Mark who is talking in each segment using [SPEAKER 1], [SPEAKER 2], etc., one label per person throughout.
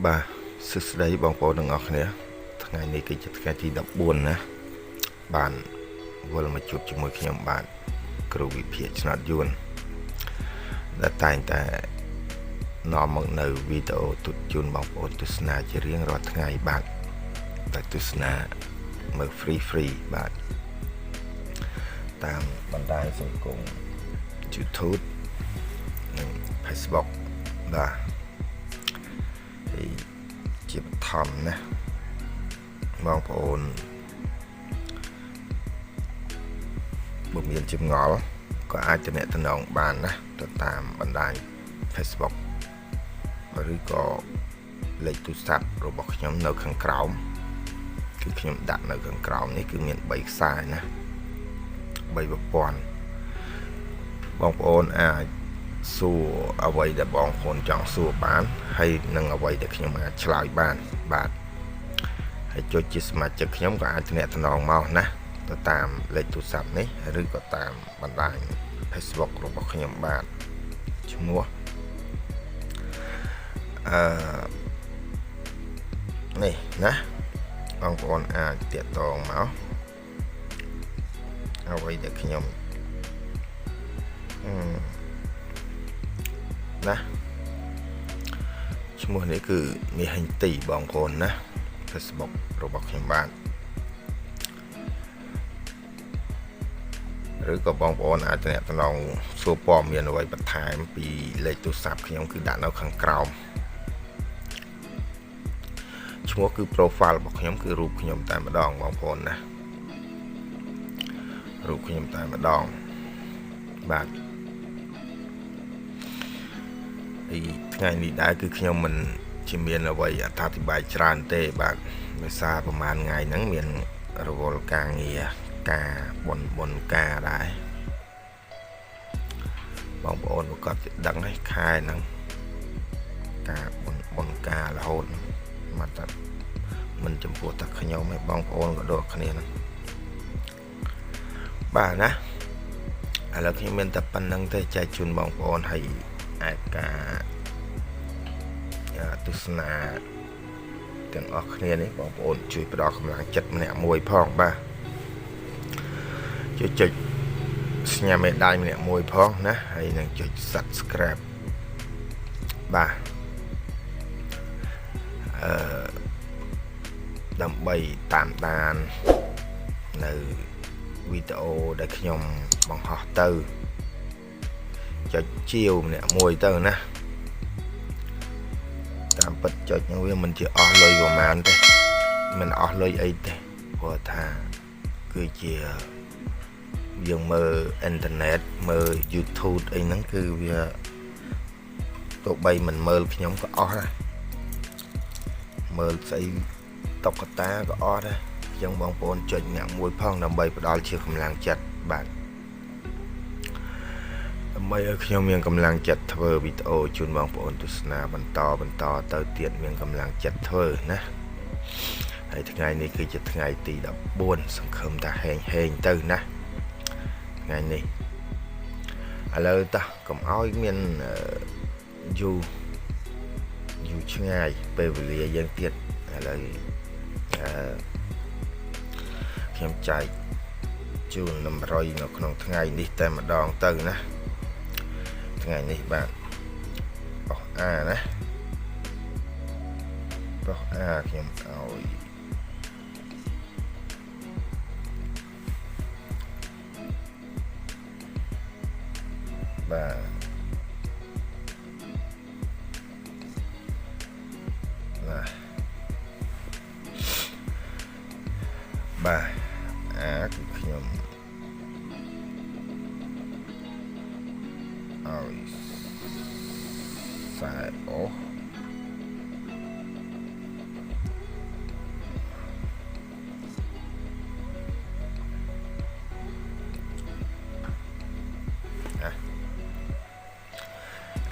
[SPEAKER 1] បាទសួស្តីបងប្អូនទាំងអស់គ្នាថ្ងៃនេះគឺជាថ្ងៃទី14ណាបានវិលមកជួបជាមួយខ្ញុំបាទគ្រូវិភាគឆ្នោតយួនដែលតែងតែនាំមកនៅវីដេអូទុតជូនបងប្អូនទស្សនាជារៀងរាល់ថ្ងៃបាទតែទស្សនាមើល free free បាទតាមបណ្ដាញសង្គម YouTube និង Facebook បាទហើយ ជាបឋមណាបងប្អូនបើមានចម្ងល់ក៏អាចទំនាក់ទំនងបានណាទៅតាមបណ្ដាញ Facebook ឬក៏លេខទូរស័ព្ទរបស់ខ្ញុំនៅខាងក្រោមគឺខ្ញុំដាក់នៅខាងក្រោមនេះគឺមាន3ខ្សែណា3ប្រព័ន្ធបងប្អូនអាច សួរអ្វីដែលបងប្អូនចង់សួរបានហើយនឹងអ្វីដែលខ្ញុំអាចឆ្លើយបានបាទហើយចុចជាសមាជិកខ្ញុំក៏អាចទំនាក់ទំនងមកណាទៅតាមលេខទូរស័ព្ទនេះឬក៏តាមបណ្ដាញ Facebook របស់ខ្ញុំបាទឈ្មោះអឺនេះណាបងប្អូនអាចតាកតងមកអ្វីដែលខ្ញុំអឺ ណាឈ្មោះនេះគឺមាសហិញទីបងប្អូនណា Facebook របស់ខ្ញុំបាទឬក៏បងប្អូនអាចទំនាក់ទំនងសួរព័ត៌មានអ្វីបន្ថែមពីលេខទូរស័ព្ទខ្ញុំគឺដាក់នៅខាងក្រោមឈ្មោះគឺ profile របស់ខ្ញុំគឺរូបខ្ញុំតែម្ដងបងប្អូនណារូបខ្ញុំតែម្ដងបាទ ហើយថ្ងៃនេះដែរគឺខ្ញុំមិនជាមានអ្វីអត្ថាធិប្បាយច្រើនទេបាទដោយសារប្រហែលថ្ងៃហ្នឹងមានរវល់ការងារការបនបនការដែរបងប្អូនប្រកាសជាដឹងហើយខែហ្នឹងការបនបនការរហូតមកតែមិនចំពោះតែខ្ញុំឯងបងប្អូនក៏ដូចគ្នាហ្នឹងបាទណាឥឡូវខ្ញុំមានតែប៉ុណ្្នឹងទេចែកជូនបងប្អូនហើយអាចការ ទស្សនាទាំងអស់គ្នានេះបងប្អូនជួយផ្ដល់កម្លាំងចិត្តម្នាក់មួយផងបាទជួយចុចស្ញាមេដៃម្នាក់មួយផងណាហើយនឹងចុច Subscribe បាទអឺដើម្បីតាមដាននៅវីដេអូដែលខ្ញុំបង្ហោះទៅចុចជាវម្នាក់មួយទៅណា តាមពិតចុចហ្នឹងវាមិនជាអស់លុយប្រហែលទេមិនអស់លុយអីទេព្រោះថាគឺជាយើងមើលអ៊ីនធឺណិតមើល YouTube អីហ្នឹងគឺវាទោះបីមិនមើលខ្ញុំក៏អស់ដែរមើលស្អីតុកតាក៏អស់ដែរអញ្ចឹងបងប្អូនចុចអ្នកមួយផងដើម្បីផ្ដល់ជាកម្លាំងចិត្តបាទ ដើម្បីឲ្យខ្ញុំមានកម្លាំងចិត្តធ្វើវីដេអូជូនបងប្អូនទស្សនាបន្តបន្តទៅទៀតមានកម្លាំងចិត្តធ្វើណាហើយថ្ងៃនេះគឺជាថ្ងៃទី14សង្ឃឹមថាហេងហេងទៅណាថ្ងៃនេះឥឡូវតោះកុំឲ្យមានយូរយូរឆ្ងាយពេលវេលាយើងទៀតឥឡូវអឺខ្ញុំចែកជូនតម្រុយនៅក្នុងថ្ងៃនេះតែម្ដងទៅណា ថ្ងៃនេះបាទបោះអាណាបោះអាខ្ញុំឲ្យបាទណា ខ្សែអស់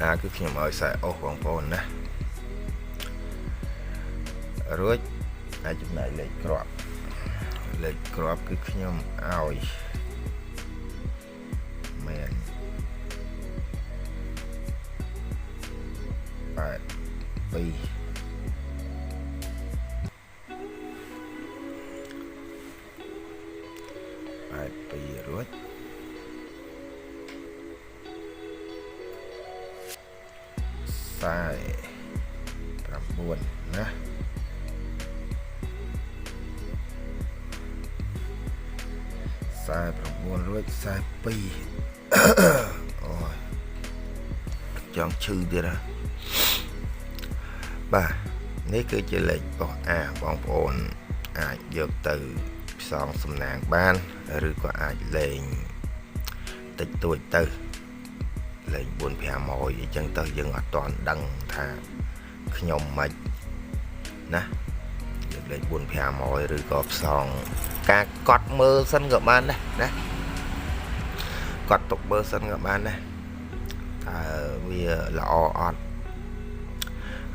[SPEAKER 1] អាគឺខ្ញុំឲ្យខ្សែអស់បងប្អូនណារួចអាចចំណាយលេខគ្រាប់លេខគ្រាប់គឺខ្ញុំឲ្យ 82 82រួច49ណា49រួច42អូយចង់ឈឺទៀតណា បាទនេះគឺជាលេខបោះអាបងប្អូន អាចយកទៅផ្សងសំណាងបានឬក៏អាចលេងតិចតួចទៅលេង4 5ម៉ោយអញ្ចឹងទៅយើងអត់ទាន់ដឹងថាខ្ញុំមិនណាយើងលេង4 5ម៉ោយឬក៏ផ្សងការកត់មើលសិនក៏បានដែរណាកត់ទុកមើលសិនក៏បានដែរតើវាល្អអត់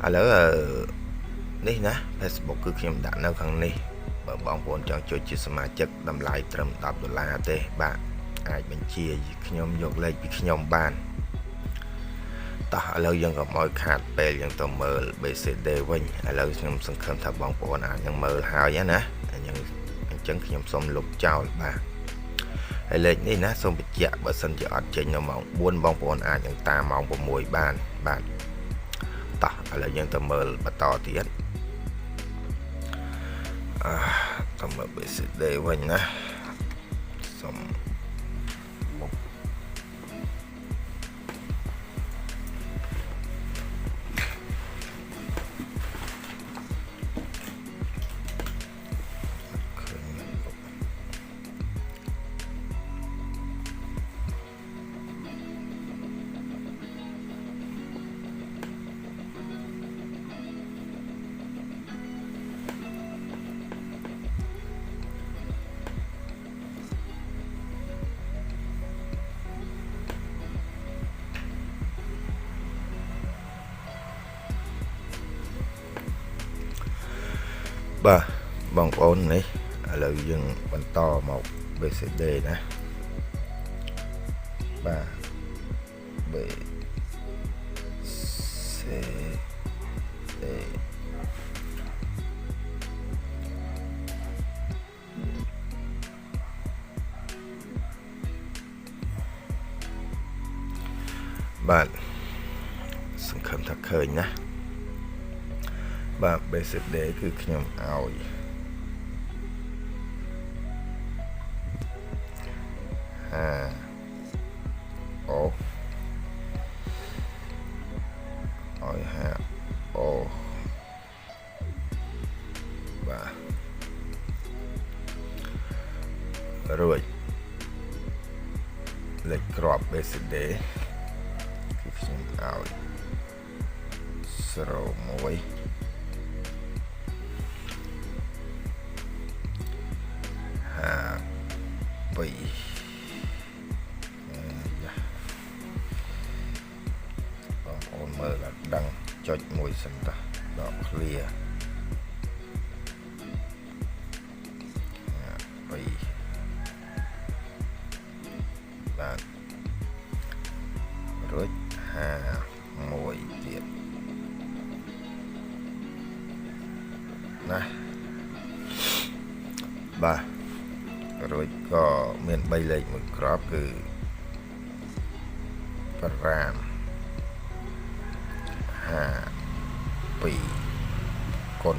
[SPEAKER 1] ឥឡូវនេះណា Facebook គឺខ្ញុំដាក់នៅខាងនេះបើបងប្អូនចង់ចុចជាសមាជិកតម្លៃត្រឹម10ដុល្លារទេ បាទអាចបញ្ជាខ្ញុំយកលេខពីខ្ញុំបានតោះឥឡូវយើងក៏មកខាតពេលយើងទៅមើល BCD វិញឥឡូវខ្ញុំសង្ឃឹមថាបងប្អូនអាចនឹងមើលហើយណាអញ្ចឹងអញ្ចឹងខ្ញុំសូមលុបចោលបាទហើយលេខនេះណាសូមបញ្ជាក់បើសិនជាអត់ចេញនៅម៉ោង4បងប្អូនអាចនឹងតាមម៉ោង6បានបាទ តោះឥឡូវយើងទៅមើលបន្តទៀតអឺទៅមើល BCD វិញណាសូ បាទបងប្អូននេះឥឡូវយើងបន្តមក BCD ណាបាទ B C D បាទសង្ឃឹមថាឃើញណា បាទ basic day គឺខ្ញុំឲ្យហាអូឲ្យហាអូបាទរួចលេខក្រប basic day គឺខ្ញុំឲ្យ0 1 Bỉ Bọn ừ, dạ. con mơ là đăng cho mùi sân ta? Đó clear. Dạ, Bỉ Bạn Rớt hà mùi tiệt nè, bà. រួចក៏មាន3លេខមួយក្របគឺ5 5 2គុណ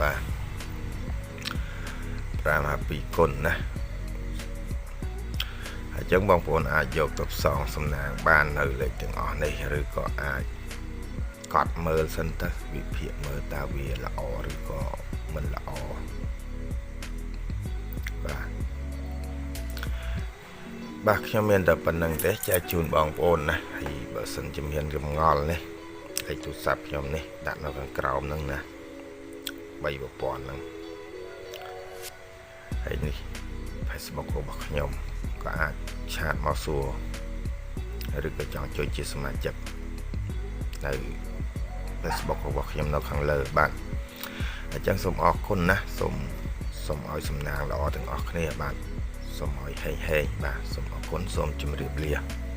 [SPEAKER 1] បាទ5 52គុណណាហើយចឹងបងប្អូនអាចយកទៅផ្សងសំណាងបាននៅលេខទាំងអស់នេះឬក៏អាចកត់មើលសិនទៅវិភាគមើលតើវាល្អឬក៏មិនល្អបាទ ខ្ញុំមានតែប៉ុណ្្នឹងទេចែកជូនបងប្អូនណាហើយបើសិនជាមានរំងល់នេះលេខទូរស័ព្ទខ្ញុំនេះដាក់នៅខាងក្រោមហ្នឹងណា3ប្រព័ន្ធហ្នឹងហើយនេះ Facebook របស់ខ្ញុំក៏អាចឆាតមកសួរឬក៏ចង់ជួយជាសមាជិកនៅ Facebook របស់ខ្ញុំនៅខាងលើបាទអញ្ចឹងសូមអរគុណណាសូមសូមឲ្យសំណាងល្អទាំងអស់គ្នាបាទ សូមឲ្យហេងហេងបាទសូមអរគុណសូមជម្រាបលា